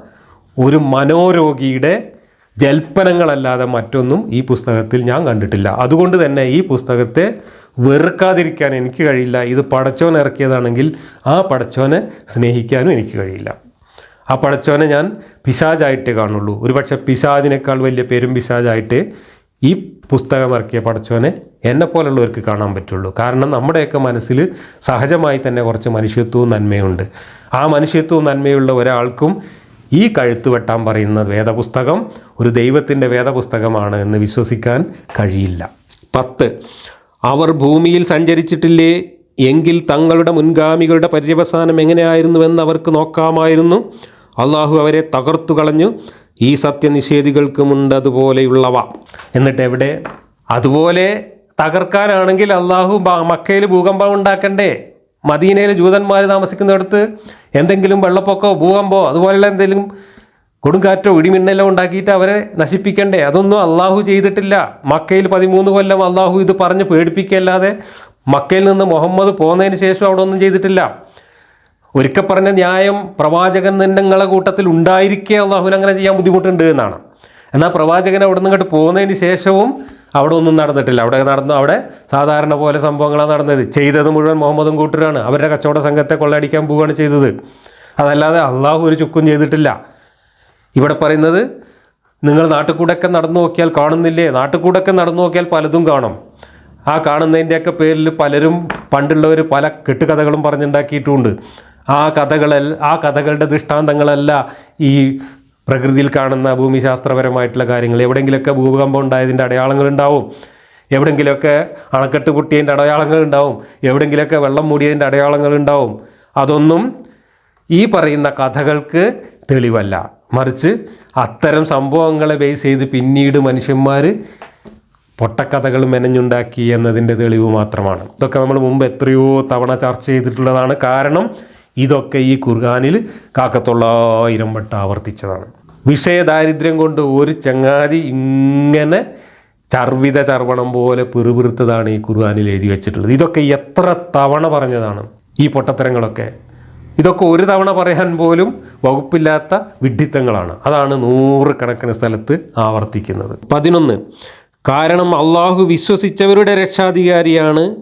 ഒരു മനോരോഗിയുടെ ജൽപ്പനങ്ങളല്ലാതെ മറ്റൊന്നും ഈ പുസ്തകത്തിൽ ഞാൻ കണ്ടിട്ടില്ല. അതുകൊണ്ട് തന്നെ ഈ പുസ്തകത്തെ വെറുക്കാതിരിക്കാൻ എനിക്ക് കഴിയില്ല. ഇത് പടച്ചോൻ ഇറക്കിയതാണെങ്കിൽ ആ പടച്ചോനെ സ്നേഹിക്കാനും എനിക്ക് കഴിയില്ല. ആ പടച്ചോനെ ഞാൻ പിശാജായിട്ടേ കാണുള്ളൂ. ഒരുപക്ഷെ പിശാജിനേക്കാൾ വലിയ പേരും പിശാജായിട്ട് ഈ പുസ്തകം ഇറക്കിയ പടച്ചോനെ എന്നെ പോലുള്ളവർക്ക് കാണാൻ പറ്റുള്ളൂ. കാരണം നമ്മുടെയൊക്കെ മനസ്സിൽ സഹജമായി തന്നെ കുറച്ച് മനുഷ്യത്വവും നന്മയുണ്ട്. ആ മനുഷ്യത്വവും നന്മയുള്ള ഒരാൾക്കും ഈ കഴുത്ത് വെട്ടാൻ പറയുന്ന വേദപുസ്തകം ഒരു ദൈവത്തിന്റെ വേദപുസ്തകമാണ് എന്ന് വിശ്വസിക്കാൻ കഴിയില്ല. പത്ത്. അവർ ഭൂമിയിൽ സഞ്ചരിച്ചിട്ടില്ലേ? എങ്കിൽ തങ്ങളുടെ മുൻഗാമികളുടെ പര്യവസാനം എങ്ങനെയായിരുന്നുവെന്ന് അവർക്ക് നോക്കാമായിരുന്നു. അള്ളാഹു അവരെ തകർത്തു കളഞ്ഞു. ഈ സത്യനിഷേധികൾക്കുമുണ്ട് അതുപോലെയുള്ളവ. എന്നിട്ട് എവിടെ? അതുപോലെ തകർക്കാനാണെങ്കിൽ അള്ളാഹു മക്കയിൽ ഭൂകമ്പം ഉണ്ടാക്കണ്ടേ? മദീനയിലെ ജൂതന്മാർ താമസിക്കുന്നിടത്ത് എന്തെങ്കിലും വെള്ളപ്പൊക്കമോ ഭൂകമ്പോ അതുപോലെയുള്ള എന്തെങ്കിലും കൊടുങ്കാറ്റോ ഇടിമിന്നലോ ഉണ്ടാക്കിയിട്ട് അവരെ നശിപ്പിക്കണ്ടേ? അതൊന്നും അള്ളാഹു ചെയ്തിട്ടില്ല. മക്കയിൽ പതിമൂന്ന് കൊല്ലം അള്ളാഹു ഇത് പറഞ്ഞ് പേടിപ്പിക്കല്ലാതെ മക്കയിൽ നിന്ന് മുഹമ്മദ് പോകുന്നതിന് ശേഷം അവിടെ ഒന്നും ചെയ്തിട്ടില്ല. ഒരിക്കൽ പറഞ്ഞ ന്യായം പ്രവാചകൻ നിന്നങ്ങളെ കൂട്ടത്തിൽ ഉണ്ടായിരിക്കേ അള്ളാഹുവിന് അങ്ങനെ ചെയ്യാൻ ബുദ്ധിമുട്ടുണ്ട് എന്നാണ്. എന്നാൽ പ്രവാചകൻ അവിടെ നിന്ന് ഇങ്ങോട്ട് പോകുന്നതിന് ശേഷവും അവിടെ ഒന്നും നടന്നിട്ടില്ല. അവിടെ നടന്നു അവിടെ സാധാരണ പോലെ സംഭവങ്ങളാണ് നടന്നത്. ചെയ്തത് മുഴുവൻ മുഹമ്മദും കൂട്ടരാണ് അവരുടെ കച്ചവട സംഘത്തെ കൊള്ളയടിക്കാൻ പോവുകയാണ് ചെയ്തത്. അതല്ലാതെ അള്ളാഹു ഒരു ചുക്കും ചെയ്തിട്ടില്ല. ഇവിടെ പറയുന്നത് നിങ്ങൾ നാട്ടുകൂടൊക്കെ നടന്നു നോക്കിയാൽ കാണുന്നില്ലേ? നാട്ടുകൂടൊക്കെ നടന്നു നോക്കിയാൽ പലതും കാണും. ആ കാണുന്നതിന്റെയൊക്കെ പേരിൽ പലരും പണ്ടുള്ളവർ പല കെട്ടുകഥകളും പറഞ്ഞുണ്ടാക്കിയിട്ടുമുണ്ട് ആ കഥകളെ ആ കഥകളുടെ ദൃഷ്ടാന്തങ്ങളല്ല ഈ പ്രകൃതിയിൽ കാണുന്ന ഭൂമിശാസ്ത്രപരമായിട്ടുള്ള കാര്യങ്ങൾ. എവിടെയെങ്കിലുമൊക്കെ ഭൂകമ്പം ഉണ്ടായതിന്റെ അടയാളങ്ങളുണ്ടാവും. എവിടെയെങ്കിലുമൊക്കെ അണക്കെട്ട് പൊട്ടിയതിന്റെ അടയാളങ്ങളുണ്ടാവും. എവിടെയെങ്കിലുമൊക്കെ വെള്ളം മൂടിയതിന്റെ അടയാളങ്ങളുണ്ടാവും. അതൊന്നും ഈ പറയുന്ന കഥകൾക്ക് തെളിവല്ല. മറിച്ച് അത്തരം സംഭവങ്ങളെ ബേസ് ചെയ്ത് പിന്നീട് മനുഷ്യന്മാർ പൊട്ടക്കഥകൾ മെനഞ്ഞുണ്ടാക്കി എന്നതിന്റെ തെളിവ് മാത്രമാണ്. ഇതൊക്കെ നമ്മൾ മുമ്പ് എത്രയോ തവണ ചർച്ച ചെയ്തിട്ടുള്ളതാണ്. കാരണം ഇതൊക്കെ ഈ ഖുർആാനിൽ കാക്കത്തൊള്ളായിരം വട്ടം ആവർത്തിച്ചതാണ്. വിഷയദാരിദ്ര്യം കൊണ്ട് ഒരു ചങ്ങാതി ഇങ്ങനെ ചർവിത ചർവണം പോലെ പിറുപിറുത്തതാണ് ഈ ഖുർആാനിൽ എഴുതി വെച്ചിട്ടുള്ളത്. ഇതൊക്കെ എത്ര തവണ പറഞ്ഞതാണ് ഈ പൊട്ടത്തരങ്ങളൊക്കെ? ഇതൊക്കെ ഒരു തവണ പറയാൻ പോലും വകുപ്പില്ലാത്ത വിഡ്ഢിത്തങ്ങളാണ്. അതാണ് നൂറുകണക്കിന് സ്ഥലത്ത് ആവർത്തിക്കുന്നത്. പതിനൊന്ന് കാരണം അള്ളാഹു വിശ്വസിച്ചവരുടെ രക്ഷാധികാരിയാണ്.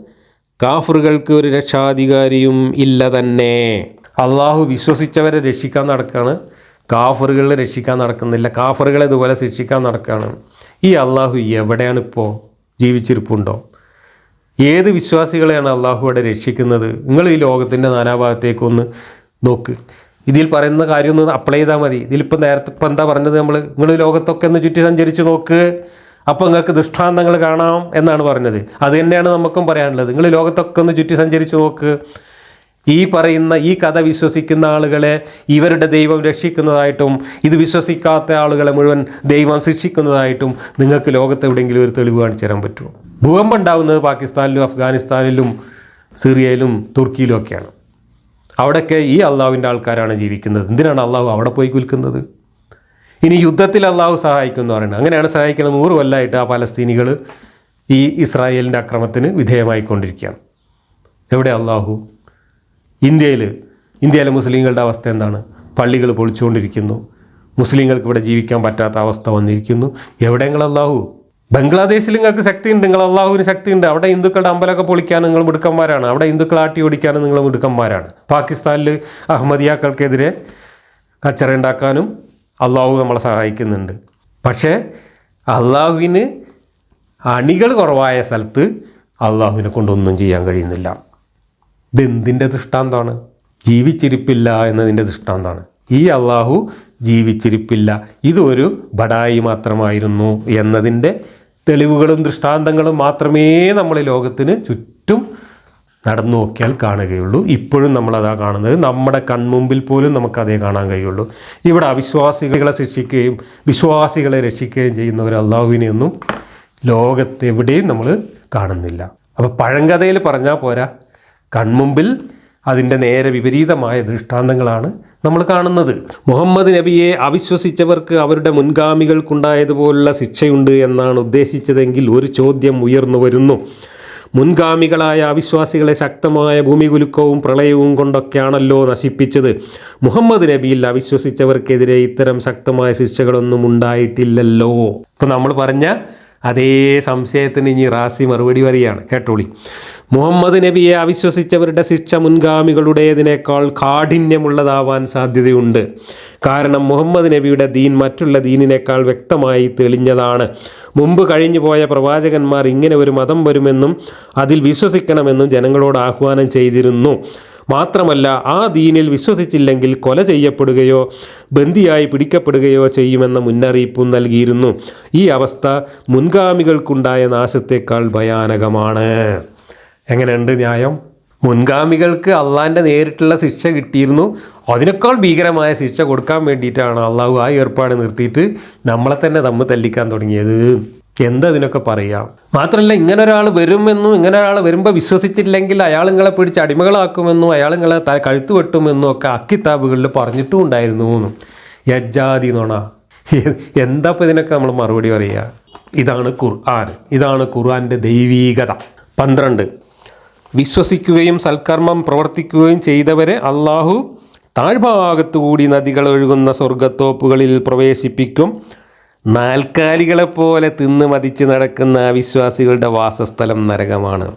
കാഫറുകൾക്ക് ഒരു രക്ഷാധികാരിയും ഇല്ല തന്നെ. അള്ളാഹു വിശ്വസിച്ചവരെ രക്ഷിക്കാൻ നടക്കുകയാണ് കാഫറുകളെ രക്ഷിക്കാൻ നടക്കുന്നില്ല. കാഫറുകളെ ഇതുപോലെ ശിക്ഷിക്കാൻ നടക്കുകയാണ്. ഈ അള്ളാഹു എവിടെയാണ് ഇപ്പോൾ ജീവിച്ചിരിപ്പുണ്ടോ? ഏത് വിശ്വാസികളെയാണ് അള്ളാഹു അവിടെ രക്ഷിക്കുന്നത്? നിങ്ങൾ ഈ ലോകത്തിന്റെ നാനാഭാഗത്തേക്കൊന്ന് നോക്ക്. ഇതിൽ പറയുന്ന കാര്യം ഒന്ന് അപ്ലൈ ചെയ്താൽ മതി. ഇതിലിപ്പോൾ നേരത്തെ ഇപ്പം എന്താ പറഞ്ഞത് നമ്മൾ നിങ്ങൾ ലോകത്തൊക്കെ ഒന്ന് ചുറ്റി സഞ്ചരിച്ച് നോക്ക്. അപ്പോൾ നിങ്ങൾക്ക് ദൃഷ്ടാന്തങ്ങൾ കാണാം എന്നാണ് പറഞ്ഞത്. അത് തന്നെയാണ് നമുക്കും പറയാനുള്ളത്. നിങ്ങൾ ലോകത്തൊക്കെ ഒന്ന് ചുറ്റി സഞ്ചരിച്ച് നോക്ക്. ഈ പറയുന്ന ഈ കഥ വിശ്വസിക്കുന്ന ആളുകളെ ഇവരുടെ ദൈവം രക്ഷിക്കുന്നതായിട്ടും ഇത് വിശ്വസിക്കാത്ത ആളുകളെ മുഴുവൻ ദൈവം ശിക്ഷിക്കുന്നതായിട്ടും നിങ്ങൾക്ക് ലോകത്ത് എവിടെയെങ്കിലും ഒരു തെളിവ് കാണിച്ചു തരാൻ പറ്റുമോ? ഭൂകമ്പം ഉണ്ടാകുന്നത് പാകിസ്ഥാനിലും അഫ്ഗാനിസ്ഥാനിലും സിറിയയിലും തുർക്കിയിലും ഒക്കെയാണ്. അവിടെയൊക്കെ ഈ അള്ളാഹുവിന്റെ ആൾക്കാരാണ് ജീവിക്കുന്നത്. എന്തിനാണ് അള്ളാഹു അവിടെ പോയി കുൽക്കുന്നത് ഇനി യുദ്ധത്തിൽ അള്ളാഹു സഹായിക്കുമെന്ന് പറയുന്നത്. അങ്ങനെയാണ് സഹായിക്കുന്നത് നൂറ് കൊല്ലമായിട്ട് ആ പലസ്തീനികൾ ഈ ഇസ്രായേലിന്റെ അക്രമത്തിന് വിധേയമായിക്കൊണ്ടിരിക്കുകയാണ്. എവിടെ അള്ളാഹു? ഇന്ത്യയിൽ ഇന്ത്യയിലെ മുസ്ലിങ്ങളുടെ അവസ്ഥ എന്താണ്? പള്ളികൾ പൊളിച്ചുകൊണ്ടിരിക്കുന്നു. മുസ്ലിങ്ങൾക്ക് ഇവിടെ ജീവിക്കാൻ പറ്റാത്ത അവസ്ഥ വന്നിരിക്കുന്നു. എവിടെയെങ്കിൽ അള്ളാഹു ബംഗ്ലാദേശിൽ നിങ്ങൾക്ക് ശക്തിയുണ്ട്. നിങ്ങൾ അള്ളാഹുവിന് ശക്തിയുണ്ട്. അവിടെ ഹിന്ദുക്കളുടെ അമ്പലമൊക്കെ പൊളിക്കാൻ നിങ്ങൾ മിടുക്കന്മാരാണ്. അവിടെ ഹിന്ദുക്കളെ ആട്ടി ഓടിക്കാനും നിങ്ങൾ മിടുക്കന്മാരാണ്. പാകിസ്ഥാനിൽ അഹമ്മദിയാക്കൾക്കെതിരെ കച്ചറ ഉണ്ടാക്കാനും അള്ളാഹു നമ്മളെ സഹായിക്കുന്നുണ്ട്. പക്ഷേ അള്ളാഹുവിന് അണികൾ കുറവായ സ്ഥലത്ത് അള്ളാഹുവിനെ കൊണ്ടൊന്നും ചെയ്യാൻ കഴിയുന്നില്ല. ഇതെന്തിന്റെ ദൃഷ്ടാന്താണ്? ജീവിച്ചിരിപ്പില്ല എന്നതിന്റെ ദൃഷ്ടാന്താണ്. ഈ അള്ളാഹു ജീവിച്ചിരിപ്പില്ല. ഇതൊരു ബടായി മാത്രമായിരുന്നു എന്നതിന്റെ തെളിവുകളും ദൃഷ്ടാന്തങ്ങളും മാത്രമേ നമ്മൾ ലോകത്തിന് ചുറ്റും നടന്നു നോക്കിയാൽ കാണുകയുള്ളൂ. ഇപ്പോഴും നമ്മളതാ കാണുന്നത്. നമ്മുടെ കൺമുമ്പിൽ പോലും നമുക്കതേ കാണാൻ കഴിയുള്ളൂ. ഇവിടെ അവിശ്വാസികളെ ശിക്ഷിക്കുകയും വിശ്വാസികളെ രക്ഷിക്കുകയും ചെയ്യുന്ന ഒരു അള്ളാഹുവിനെയൊന്നും ലോകത്തെവിടെയും നമ്മൾ കാണുന്നില്ല. അപ്പോൾ പഴങ്കഥയിൽ പറഞ്ഞാൽ പോരാ. കൺമുമ്പിൽ അതിന്റെ നേരെ വിപരീതമായ ദൃഷ്ടാന്തങ്ങളാണ് നമ്മൾ കാണുന്നത്. മുഹമ്മദ് നബിയെ അവിശ്വസിച്ചവർക്ക് അവരുടെ മുൻഗാമികൾക്കുണ്ടായതുപോലുള്ള ശിക്ഷയുണ്ട് എന്നാണ് ഉദ്ദേശിച്ചതെങ്കിൽ ഒരു ചോദ്യം ഉയർന്നു വരുന്നു. മുൻഗാമികളായ അവിശ്വാസികളെ ശക്തമായ ഭൂമികുലുക്കവും പ്രളയവും കൊണ്ടൊക്കെയാണല്ലോ നശിപ്പിച്ചത്. മുഹമ്മദ് നബിയിൽ അവിശ്വസിച്ചവർക്കെതിരെ ഇത്തരം ശക്തമായ ശിക്ഷകളൊന്നും ഉണ്ടായിട്ടില്ലല്ലോ. ഇപ്പം നമ്മൾ പറഞ്ഞ അതേ സംശയത്തിന് ഇനി റാസി മറുപടി വരികയാണ് കേട്ടോളി. മുഹമ്മദ് നബിയെ അവിശ്വസിച്ചവരുടെ ശിക്ഷ മുൻഗാമികളുടേതിനേക്കാൾ കാഠിന്യമുള്ളതാവാൻ സാധ്യതയുണ്ട്. കാരണം മുഹമ്മദ് നബിയുടെ ദീൻ മറ്റുള്ള ദീനിനേക്കാൾ വ്യക്തമായി തെളിഞ്ഞതാണ്. മുമ്പ് കഴിഞ്ഞു പോയ പ്രവാചകന്മാർ ഇങ്ങനെ ഒരു മതം വരുമെന്നും അതിൽ വിശ്വസിക്കണമെന്നും ജനങ്ങളോട് ആഹ്വാനം ചെയ്തിരുന്നു. മാത്രമല്ല ആ ദീനിൽ വിശ്വസിച്ചില്ലെങ്കിൽ കൊല ചെയ്യപ്പെടുകയോ ബന്ദിയായി പിടിക്കപ്പെടുകയോ ചെയ്യുമെന്ന മുന്നറിയിപ്പും നൽകിയിരുന്നു. ഈ അവസ്ഥ മുൻഗാമികൾക്കുണ്ടായ നാശത്തെക്കാൾ ഭയാനകമാണ്. എങ്ങനെയുണ്ട് ന്യായം? മുൻഗാമികൾക്ക് അള്ളാന്റെ നേരിട്ടുള്ള ശിക്ഷ കിട്ടിയിരുന്നു. അതിനേക്കാൾ ഭീകരമായ ശിക്ഷ കൊടുക്കാൻ വേണ്ടിയിട്ടാണ് അള്ളാഹു ആ ഏർപ്പാട് നിർത്തിയിട്ട് നമ്മളെ തന്നെ തമ്മിൽ തല്ലിക്കാൻ തുടങ്ങിയത്. എന്താ ഇതിനൊക്കെ പറയാം? മാത്രമല്ല ഇങ്ങനെ ഒരാൾ വരുമെന്നും ഇങ്ങനെ ഒരാൾ വരുമ്പോൾ വിശ്വസിച്ചില്ലെങ്കിൽ അയാൾ നിങ്ങളെ പിടിച്ച് അടിമകളാക്കുമെന്നും അയാൾ നിങ്ങളെ ത കഴുത്ത് വെട്ടുമെന്നും ഒക്കെ അക്കിത്താബുകളിൽ പറഞ്ഞിട്ടും ഉണ്ടായിരുന്നു എന്നും യജ്ജാതി നോണ എന്താ ഇപ്പം ഇതിനൊക്കെ നമ്മൾ മറുപടി പറയുക ഇതാണ് ഖുർആൻ. ഇതാണ് ഖുർആന്റെ ദൈവീകത. പന്ത്രണ്ട് വിശ്വസിക്കുകയും സൽക്കർമ്മം പ്രവർത്തിക്കുകയും ചെയ്തവരെ അള്ളാഹു താഴ്ഭാഗത്തുകൂടി നദികൾ ഒഴുകുന്ന സ്വർഗത്തോപ്പുകളിൽ പ്രവേശിപ്പിക്കും. നാൽക്കാലികളെ പോലെ തിന്ന് മതിച്ച് നടക്കുന്ന വിശ്വാസികളുടെ വാസസ്ഥലം നരകമാണ്.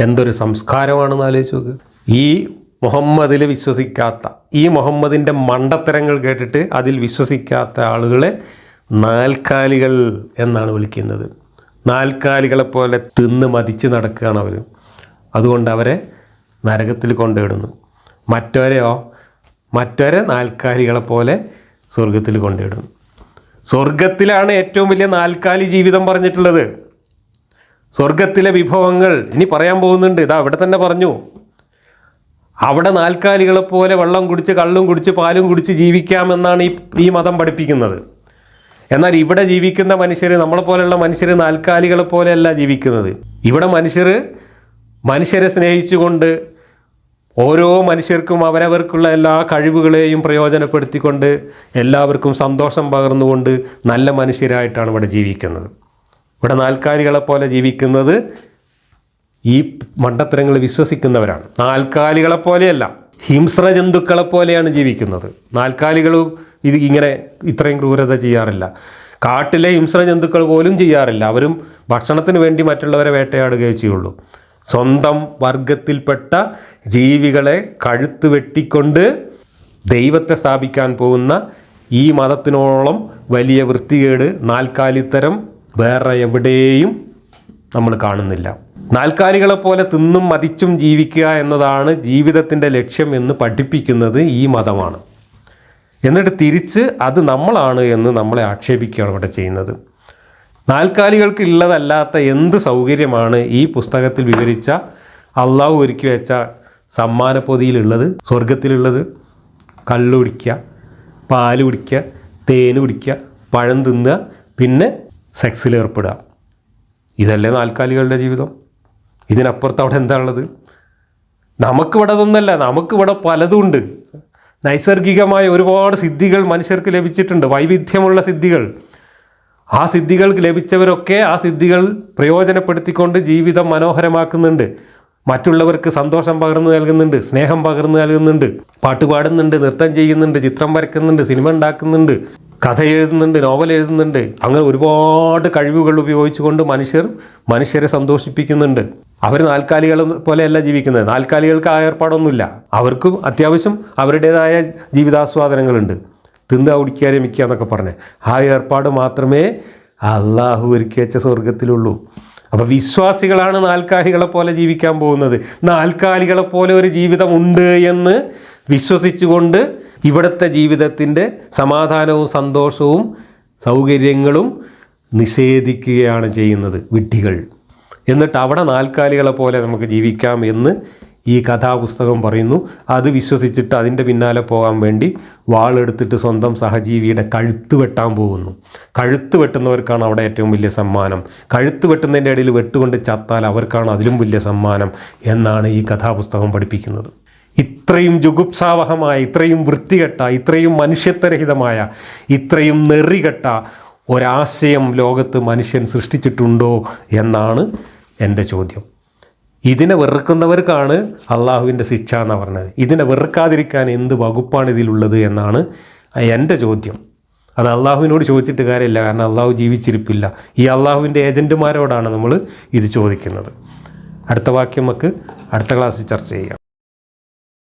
എന്തൊരു സംസ്കാരമാണെന്ന് ആലോചിച്ച് നോക്ക്. ഈ മുഹമ്മദിൽ വിശ്വസിക്കാത്ത ഈ മുഹമ്മദിന്റെ മണ്ടത്തരങ്ങൾ കേട്ടിട്ട് അതിൽ വിശ്വസിക്കാത്ത ആളുകളെ നാൽക്കാലികൾ എന്നാണ് വിളിക്കുന്നത്. നാൽക്കാലികളെ പോലെ തിന്ന് മതിച്ച് നടക്കുകയാണ് അവർ അതുകൊണ്ട് അവരെ നരകത്തിൽ കൊണ്ടിടുന്നു മറ്റവരെയോ മറ്റവരെ നാൽക്കാലികളെ പോലെ സ്വർഗത്തിൽ കൊണ്ടിടുന്നു സ്വർഗത്തിലാണ് ഏറ്റവും വലിയ നാൽക്കാലി ജീവിതം പറഞ്ഞിട്ടുള്ളത്. സ്വർഗത്തിലെ വിഭവങ്ങൾ ഇനി പറയാൻ പോകുന്നുണ്ട്. ഇതാ അവിടെ തന്നെ പറഞ്ഞു. അവിടെ നാൽക്കാലികളെ പോലെ വെള്ളം കുടിച്ച് കള്ളും കുടിച്ച് പാലും കുടിച്ച് ജീവിക്കാമെന്നാണ് ഈ ഈ മതം പഠിപ്പിക്കുന്നത്. എന്നാൽ ഇവിടെ ജീവിക്കുന്ന മനുഷ്യർ നമ്മളെ പോലെയുള്ള മനുഷ്യർ നാൽക്കാലികളെ പോലെയല്ല ജീവിക്കുന്നത്. ഇവിടെ മനുഷ്യർ മനുഷ്യരെ സ്നേഹിച്ചുകൊണ്ട് ഓരോ മനുഷ്യർക്കും അവരവർക്കുള്ള എല്ലാ കഴിവുകളെയും പ്രയോജനപ്പെടുത്തിക്കൊണ്ട് എല്ലാവർക്കും സന്തോഷം പകർന്നുകൊണ്ട് നല്ല മനുഷ്യരായിട്ടാണ് ഇവിടെ ജീവിക്കുന്നത്. ഇവിടെ നാൽക്കാലികളെ പോലെ ജീവിക്കുന്നത് ഈ മണ്ടത്തരങ്ങൾ വിശ്വസിക്കുന്നവരാണ്. നാൽക്കാലികളെ പോലെയല്ല ഹിംസ്ര ജന്തുക്കളെ പോലെയാണ് ജീവിക്കുന്നത്. നാൽക്കാലികൾ ഇത് ഇങ്ങനെ ഇത്രയും ക്രൂരത ചെയ്യാറില്ല. കാട്ടിലെ ഹിംസ്ര ജന്തുക്കൾ പോലും ചെയ്യാറില്ല. അവരും ഭക്ഷണത്തിന് വേണ്ടി മറ്റുള്ളവരെ വേട്ടയാടുകയേ ചെയ്യുള്ളൂ. സ്വന്തം വർഗത്തിൽപ്പെട്ട ജീവികളെ കഴുത്ത് വെട്ടിക്കൊണ്ട് ദൈവത്തെ സ്ഥാപിക്കാൻ പോകുന്ന ഈ മതത്തിനോളം വലിയ വൃത്തികേട് നാൽക്കാലിത്തരം വേറെ എവിടെയും നമ്മൾ കാണുന്നില്ല. നാൽക്കാലികളെ പോലെ തിന്നും മതിച്ചും ജീവിക്കുക എന്നതാണ് ജീവിതത്തിന്റെ ലക്ഷ്യം എന്ന് പഠിപ്പിക്കുന്നത് ഈ മതമാണ്. എന്നിട്ട് തിരിച്ച് അത് നമ്മളാണ് എന്ന് നമ്മളെ ആക്ഷേപിക്കുകയാണ് ഇവിടെ ചെയ്യുന്നത്. നാൽക്കാലികൾക്ക് ഉള്ളതല്ലാത്ത എന്ത് സൗകര്യമാണ് ഈ പുസ്തകത്തിൽ വിവരിച്ച അള്ളാഹു ഒരുക്കി വെച്ച സമ്മാനപ്പൊതിയിലുള്ളത്? സ്വർഗത്തിലുള്ളത് കള്ളു കുടിക്കുക പാൽ കുടിക്കുക തേന് കുടിക്കുക പഴം തിന്നുക പിന്നെ സെക്സിൽ ഏർപ്പെടുക. ഇതല്ലേ നാൽക്കാലികളുടെ ജീവിതം? ഇതിനപ്പുറത്ത് അവിടെ എന്താ ഉള്ളത്? നമുക്കിവിടെ അതൊന്നല്ല നമുക്കിവിടെ പലതും ഉണ്ട്. നൈസർഗികമായ ഒരുപാട് സിദ്ധികൾ മനുഷ്യർക്ക് ലഭിച്ചിട്ടുണ്ട്. വൈവിധ്യമുള്ള സിദ്ധികൾ. ആ സിദ്ധികൾ ലഭിച്ചവരൊക്കെ ആ സിദ്ധികൾ പ്രയോജനപ്പെടുത്തിക്കൊണ്ട് ജീവിതം മനോഹരമാക്കുന്നുണ്ട്. മറ്റുള്ളവർക്ക് സന്തോഷം പകർന്നു നൽകുന്നുണ്ട് സ്നേഹം പകർന്നു നൽകുന്നുണ്ട് പാട്ട് പാടുന്നുണ്ട് നൃത്തം ചെയ്യുന്നുണ്ട് ചിത്രം വരയ്ക്കുന്നുണ്ട് സിനിമ ഉണ്ടാക്കുന്നുണ്ട് കഥ എഴുതുന്നുണ്ട് നോവൽ എഴുതുന്നുണ്ട്. അങ്ങനെ ഒരുപാട് കഴിവുകൾ ഉപയോഗിച്ചുകൊണ്ട് മനുഷ്യർ മനുഷ്യരെ സന്തോഷിപ്പിക്കുന്നുണ്ട്. അവർ നാൽക്കാലികൾ പോലെയല്ല ജീവിക്കുന്നത്. നാൽക്കാലികൾക്ക് ആ ഏർപ്പാടൊന്നുമില്ല. അവർക്കും അത്യാവശ്യം അവരുടേതായ ജീവിതാസ്വാദനങ്ങളുണ്ട്. തിന്നുക കുടിക്കുക മിക്ക എന്നൊക്കെ പറഞ്ഞ്. ആ ഏർപ്പാട് മാത്രമേ അള്ളാഹു ഒരുക്കി വെച്ച സ്വർഗത്തിലുള്ളൂ അപ്പോൾ വിശ്വാസികളാണ് നാൽക്കാലികളെ പോലെ ജീവിക്കാൻ പോകുന്നത്. നാൽക്കാലികളെ പോലെ ഒരു ജീവിതമുണ്ട് എന്ന് വിശ്വസിച്ചുകൊണ്ട് ഇവിടുത്തെ ജീവിതത്തിന്റെ സമാധാനവും സന്തോഷവും സൗകര്യങ്ങളും നിഷേധിക്കുകയാണ് ചെയ്യുന്നത് വിഡ്ഢികൾ. എന്നിട്ട് അവിടെ നാൽക്കാലികളെ പോലെ നമുക്ക് ജീവിക്കാം എന്ന് ഈ കഥാപുസ്തകം പറയുന്നു. അത് വിശ്വസിച്ചിട്ട് അതിന്റെ പിന്നാലെ പോകാൻ വേണ്ടി വാളെടുത്തിട്ട് സ്വന്തം സഹജീവിയുടെ കഴുത്ത് വെട്ടാൻ പോകുന്നു. കഴുത്ത് വെട്ടുന്നവർക്കാണ് അവിടെ ഏറ്റവും വലിയ സമ്മാനം. കഴുത്ത് വെട്ടുന്നതിന്റെ ഇടയിൽ വെട്ടുകൊണ്ട് ചത്താൽ അവർക്കാണ് അതിലും വലിയ സമ്മാനം എന്നാണ് ഈ കഥാപുസ്തകം പഠിപ്പിക്കുന്നത്. ഇത്രയും ജുഗുപ്സാവഹമായ ഇത്രയും വൃത്തികെട്ട ഇത്രയും മനുഷ്യത്വരഹിതമായ ഇത്രയും നെറികെട്ട ഒരാശയം ലോകത്ത് മനുഷ്യൻ സൃഷ്ടിച്ചിട്ടുണ്ടോ എന്നാണ് എന്റെ ചോദ്യം. ഇതിനെ വെറുക്കുന്നവർക്കാണ് അള്ളാഹുവിന്റെ ശിക്ഷ എന്ന് പറഞ്ഞത്. ഇതിനെ വെറുക്കാതിരിക്കാൻ എന്ത് വകുപ്പാണ് ഇതിലുള്ളത് എന്നാണ് എന്റെ ചോദ്യം. അത് അള്ളാഹുവിനോട് ചോദിച്ചിട്ട് കാര്യമില്ല കാരണം അള്ളാഹു ജീവിച്ചിരിപ്പില്ല. ഈ അള്ളാഹുവിന്റെ ഏജന്റുമാരോടാണ് നമ്മൾ ഇത് ചോദിക്കുന്നത്. അടുത്ത വാക്യം നമുക്ക് അടുത്ത ക്ലാസ്സിൽ ചർച്ച ചെയ്യാം.